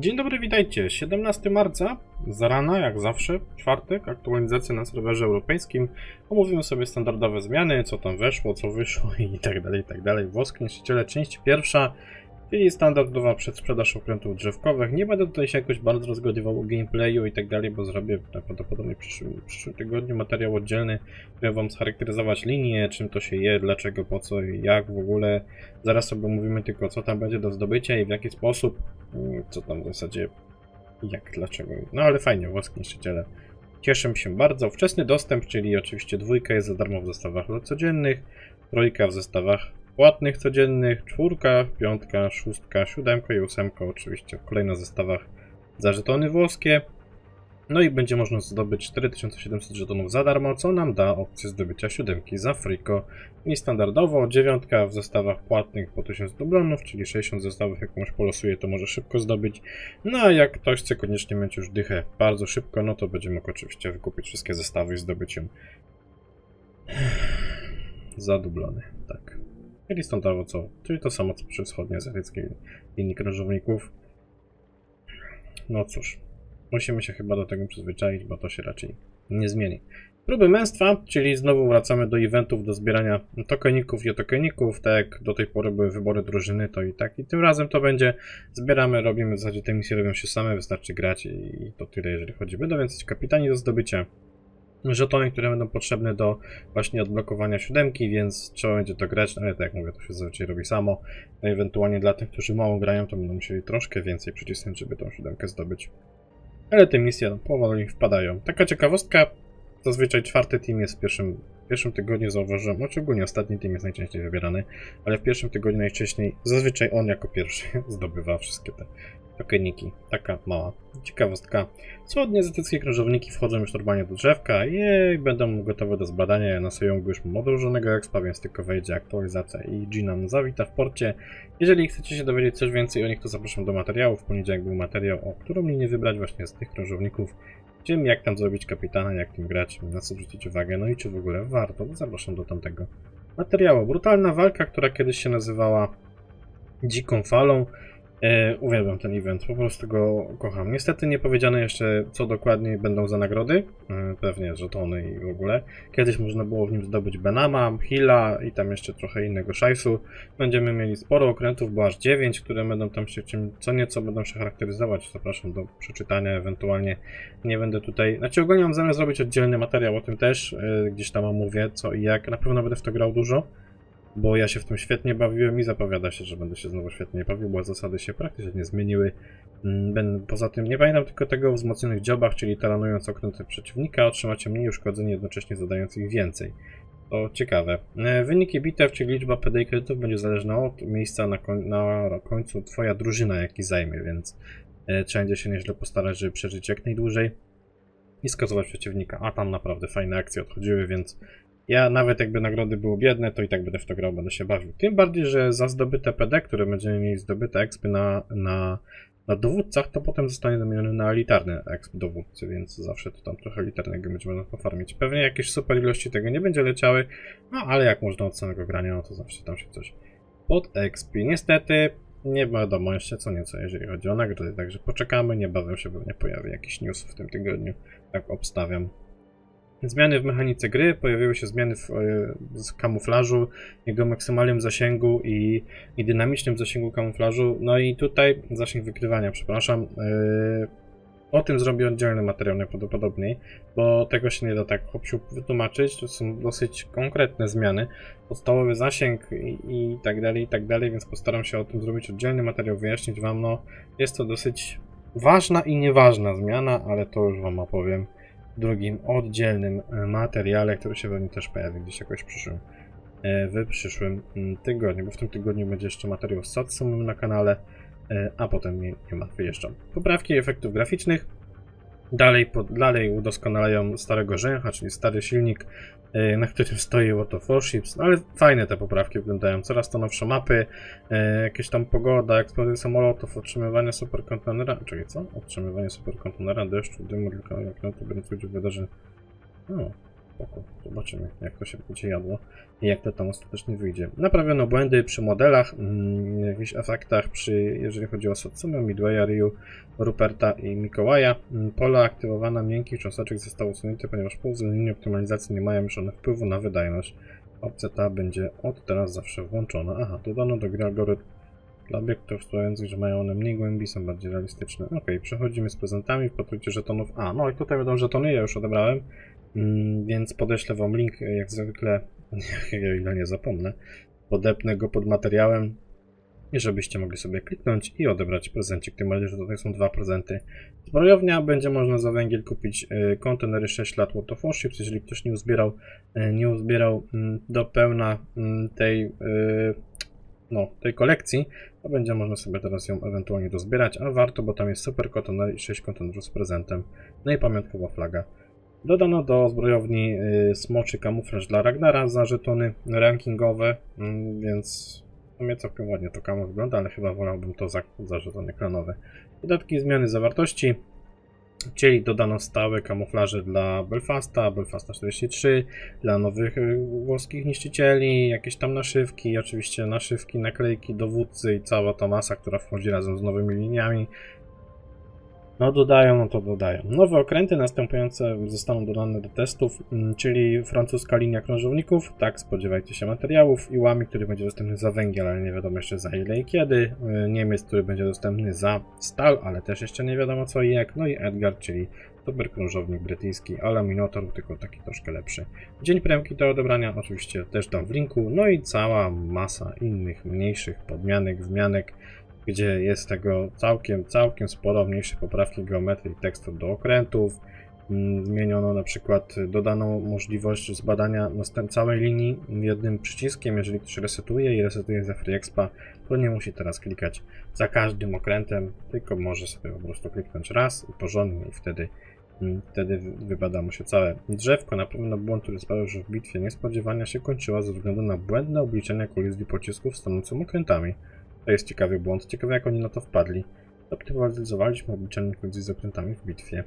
Dzień dobry, witajcie. 17 marca, z rana, jak zawsze, czwartek, aktualizacja na serwerze europejskim. Omówimy sobie standardowe zmiany, co tam weszło, co wyszło i tak dalej, i tak dalej. Włoskie niszczyciele, część pierwsza, czyli standardowa przedsprzedaż okrętów drzewkowych. Nie będę tutaj się jakoś bardzo rozgadywał o gameplayu i tak dalej, bo zrobię prawdopodobnie w przyszłym, przyszłym tygodniu materiał oddzielny, który wam scharakteryzować linię, czym to się je, dlaczego, po co i jak w ogóle. Zaraz sobie mówimy tylko, co tam będzie do zdobycia i w jaki sposób, mm, co tam w zasadzie, jak, dlaczego. No ale fajnie, włoskie niszczyciele. Cieszę się bardzo. Wczesny dostęp, czyli oczywiście dwójka jest za darmo w zestawach codziennych, trójka w zestawach płatnych codziennych, czwórka, piątka, szóstka, siódemka i ósemka oczywiście w kolejnych zestawach za żetony włoskie. No i będzie można zdobyć 4700 żetonów za darmo, co nam da opcję zdobycia siódemki za friko. I standardowo dziewiątka w zestawach płatnych po 1000 dublonów, czyli 60 zestawów jak komuś polosuje, to może szybko zdobyć. No a jak ktoś chce koniecznie mieć już dychę bardzo szybko, no to będzie mógł oczywiście wykupić wszystkie zestawy i zdobyć ją za dublony, tak. Czyli standardowo co? Czyli to samo co przy wschodniej azjatyckiej linii krążowników. No cóż, musimy się chyba do tego przyzwyczaić, bo to się raczej nie zmieni. Próby męstwa, czyli znowu wracamy do eventów, do zbierania tokeników i tokeników, tak jak do tej pory były wybory drużyny, to i tak. I tym razem to będzie, zbieramy, robimy, w zasadzie te misje robią się same, wystarczy grać i to tyle, jeżeli chodzi. Będą więc kapitani do zdobycia, żetony, które będą potrzebne do właśnie odblokowania siódemki, więc trzeba będzie to grać, no ale tak jak mówię, to się zazwyczaj robi samo. No, ewentualnie dla tych, którzy mało grają, to będą musieli troszkę więcej przycisnąć, żeby tą siódemkę zdobyć. Ale te misje no, powoli wpadają. Taka ciekawostka, zazwyczaj czwarty team jest w pierwszym, w pierwszym tygodniu, zauważyłem, no, szczególnie ostatni team jest najczęściej wybierany, ale w pierwszym tygodniu najczęściej, zazwyczaj on jako pierwszy zdobywa wszystkie te tokeniki. Taka mała ciekawostka. Wschodnie azjatyckie krążowniki wchodzą już normalnie do drzewka i będą gotowe do zbadania. Na Sojungu już mam odłożonego expa, więc tylko wejdzie aktualizacja i Jinan zawita w porcie. Jeżeli chcecie się dowiedzieć coś więcej o nich, to zapraszam do materiału. W poniedziałek był materiał, o którą linię wybrać właśnie z tych krążowników. Tym jak tam zrobić kapitana, jak tym grać, na co zwrócić uwagę, no i czy w ogóle warto. Zapraszam do tamtego materiału. Brutalna walka, która kiedyś się nazywała Dziką Falą. E, uwielbiam ten event, po prostu go kocham. Niestety nie powiedziano jeszcze, co dokładnie będą za nagrody. E, pewnie żetony i w ogóle. Kiedyś można było w nim zdobyć Benama, Hilla i tam jeszcze trochę innego szajsu. Będziemy mieli sporo okrętów, bo aż 9, które będą tam się czym, co nieco będą się charakteryzować. Zapraszam do przeczytania, ewentualnie nie będę tutaj... Znaczy ogólnie mam zamiar zrobić oddzielny materiał o tym też, e, gdzieś tam omówię co i jak. Na pewno będę w to grał dużo bo ja się w tym świetnie bawiłem i zapowiada się, że będę się znowu świetnie bawił, bo zasady się praktycznie nie zmieniły. Mm, Poza tym nie pamiętam tylko tego o wzmocnionych dziobach, czyli taranując okręty przeciwnika, otrzymacie mniej uszkodzeń, jednocześnie zadając ich więcej. To ciekawe. E, Wyniki bitew, czyli liczba PD kredytów będzie zależna od miejsca na, koń- na końcu twoja drużyna, jaki zajmie, więc e, trzeba będzie się nieźle postarać, żeby przeżyć jak najdłużej i skazować przeciwnika. A tam naprawdę fajne akcje odchodziły, więc ja nawet jakby nagrody były biedne, to i tak będę w to grał, będę się bawił. Tym bardziej, że za zdobyte PD, które będziemy mieli zdobyte expy na, na, na dowódcach, to potem zostanie zamieniony na elitarny exp dowódcy, więc zawsze to tam trochę elitarnego będzie można pofarmić. Pewnie jakieś super ilości tego nie będzie leciały, no ale jak można od samego grania, no to zawsze tam się coś pod expi. Niestety nie wiadomo jeszcze co nieco, jeżeli chodzi o nagrody, także poczekamy, niebawem się pewnie pojawi jakiś news w tym tygodniu, tak obstawiam. Zmiany w mechanice gry, pojawiły się zmiany w, e, w kamuflażu, jego maksymalnym zasięgu i, i dynamicznym zasięgu kamuflażu. No i tutaj zasięg wykrywania, przepraszam. e, o tym zrobię oddzielny materiał najprawdopodobniej, bo tego się nie da tak hopsiu wytłumaczyć. To są dosyć konkretne zmiany. Podstawowy zasięg i, i tak dalej, i tak dalej, więc postaram się o tym zrobić oddzielny materiał, wyjaśnić wam. No, jest to dosyć ważna i nieważna zmiana, ale to już wam opowiem drugim oddzielnym e, materiale, który się pewnie też pojawi gdzieś jakoś w przyszłym, e, w przyszłym mm, tygodniu, bo w tym tygodniu będzie jeszcze materiał z Satsumem na kanale, e, a potem nie, nie ma, wyjeżdżam. Poprawki efektów graficznych. Dalej, po, dalej udoskonalają starego rzęcha, czyli stary silnik, e, na którym stoi World of Warships, no ale fajne te poprawki wyglądają, coraz to nowsze mapy, e, jakieś tam pogoda, eksplozje samolotów, otrzymywanie superkontenera, czekaj co? Otrzymywanie superkontenera, deszczu, dymu, okrętu, biorąc udział w wydarzeniu. O, spoko. Zobaczymy, jak to się będzie jadło i jak to tam ostatecznie wyjdzie. Naprawiono błędy przy modelach, mm, jakichś efektach, przy, jeżeli chodzi o Satsumę, Midwaya, Ryu, Ruperta i Mikołaja. Mm, Pola aktywowana miękkich cząsteczek zostało usunięte, ponieważ po uwzględnieniu optymalizacji nie mają już one wpływu na wydajność. Opcja ta będzie od teraz zawsze włączona. Aha, dodano do gry algorytm dla obiektów wspierających, że mają one mniej głębi, są bardziej realistyczne. Ok, przechodzimy z prezentami, wpatrujcie żetonów. A, no i tutaj będą żetony, ja już odebrałem, więc podeślę wam link, e, jak zwykle, o ile nie zapomnę, podepnę go pod materiałem, żebyście mogli sobie kliknąć i odebrać prezencik. Tym bardziej, że tutaj są dwa prezenty. Zbrojownia będzie można za węgiel kupić e, kontenery 6 lat World of Warships, jeżeli ktoś nie uzbierał, e, nie uzbierał mm, do pełna mm, tej, no, tej kolekcji, to będzie można sobie teraz ją ewentualnie dozbierać, a warto, bo tam jest super kontener i 6 kontenerów z prezentem, no i pamiątkowa flaga. Dodano do zbrojowni y, smoczy kamuflaż dla Ragnara za żetony rankingowe, mm, więc w sumie całkiem ładnie to kamo wygląda, ale chyba wolałbym to za, za żetony klanowe. Dodatki zmiany zawartości, czyli dodano stałe kamuflaże dla Belfasta, Belfasta 43, dla nowych y, włoskich niszczycieli, jakieś tam naszywki, oczywiście naszywki, naklejki, dowódcy i cała ta masa, która wchodzi razem z nowymi liniami. No dodają, no to dodają. Nowe okręty następujące zostaną dodane do testów, mm, czyli francuska linia krążowników, tak, spodziewajcie się materiałów, i łami, który będzie dostępny za węgiel, ale nie wiadomo jeszcze za ile i kiedy, y, Niemiec, który będzie dostępny za stal, ale też jeszcze nie wiadomo co i jak, no i Edgar, czyli super krążownik brytyjski, ale Minotaur, tylko taki troszkę lepszy. Dzień premki do odebrania oczywiście też dam w linku, no i cała masa innych mniejszych podmianek, wmianek, gdzie jest tego całkiem, całkiem sporo, mniejsze poprawki geometrii tekstu do okrętów. Mm, Zmieniono na przykład, dodano możliwość zbadania następ całej linii jednym przyciskiem. Jeżeli ktoś resetuje i resetuje za Free Expa, to nie musi teraz klikać za każdym okrętem, tylko może sobie po prostu kliknąć raz i porządnie i wtedy, mm, wtedy wy- wybada mu się całe drzewko. Na pewno błąd, który sprawił, że w bitwie niespodziewania się kończyła ze względu na błędne obliczenia kolizji pocisków stanącym okrętami. To jest ciekawy błąd. Ciekawe jak oni na to wpadli. Optymalizowaliśmy obliczenie kolizji z okrętami w bitwie.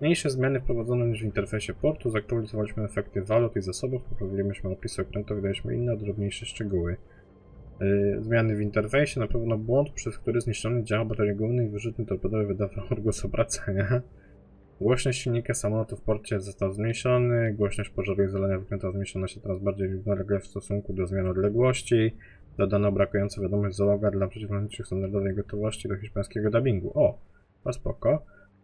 Mniejsze zmiany wprowadzono już w interfejsie portu, zaktualizowaliśmy efekty walut i zasobów, poprawiliśmy opisy okrętów, dodaliśmy inne drobniejsze szczegóły. Yy, zmiany w interfejsie, na pewno błąd, przez który zniszczony dział baterii głównej i wyrzutny torpedowy wydawał odgłos obracania. Głośność silnika samolotu w porcie został zmniejszony, głośność pożaru i zalania wykręta zmniejszona się teraz bardziej równolegle w stosunku do zmian odległości. Dodano brakującą wiadomość załoga dla przeciwlotniczych standardowej gotowości do hiszpańskiego dubbingu. O, to spoko.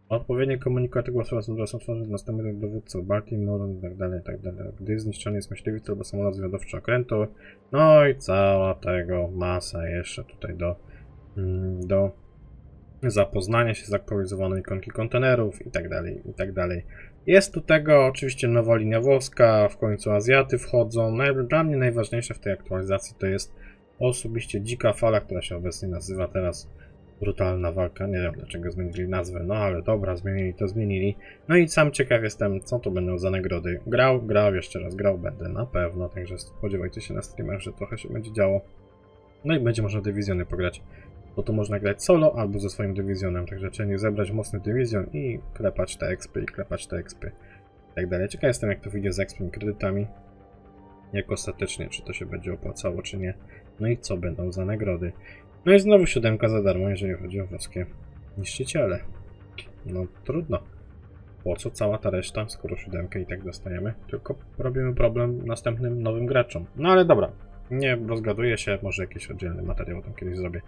Odpowiednie komunikaty głosowe są teraz otworzone następnych dowódców Baltimore i tak dalej, tak dalej. Gdy zniszczony jest myśliwiec albo samolot zwiadowczy okrętu. No i cała tego masa jeszcze tutaj do, mm, do zapoznania się z aktualizowaną ikonki kontenerów i tak dalej, i tak dalej. Jest tu tego oczywiście nowa linia włoska, w końcu Azjaty wchodzą. Dla mnie najważniejsze w tej aktualizacji to jest osobiście dzika fala, która się obecnie nazywa teraz brutalna walka. Nie wiem dlaczego zmienili nazwę, no ale dobra, zmienili to zmienili. No i sam ciekaw jestem, co to będą za nagrody. Grał, grał, jeszcze raz grał będę na pewno, także spodziewajcie się na streamach, że trochę się będzie działo. No i będzie można dywizjony pograć, bo to można grać solo albo ze swoim dywizjonem, także trzeba nie zebrać mocny dywizjon i klepać te expy i klepać te expy i tak dalej. Ciekaw jestem jak to wyjdzie z expem i kredytami, jak ostatecznie, czy to się będzie opłacało, czy nie. No i co będą za nagrody. No i znowu siódemka za darmo, jeżeli chodzi o włoskie niszczyciele. No trudno. Po co cała ta reszta, skoro siódemkę i tak dostajemy? Tylko robimy problem następnym nowym graczom. No ale dobra, nie rozgaduję się, może jakiś oddzielny materiał tam kiedyś zrobię.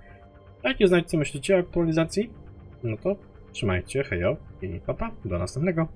A jak nie znać co myślicie o aktualizacji? No to trzymajcie, hejo i papa, do następnego.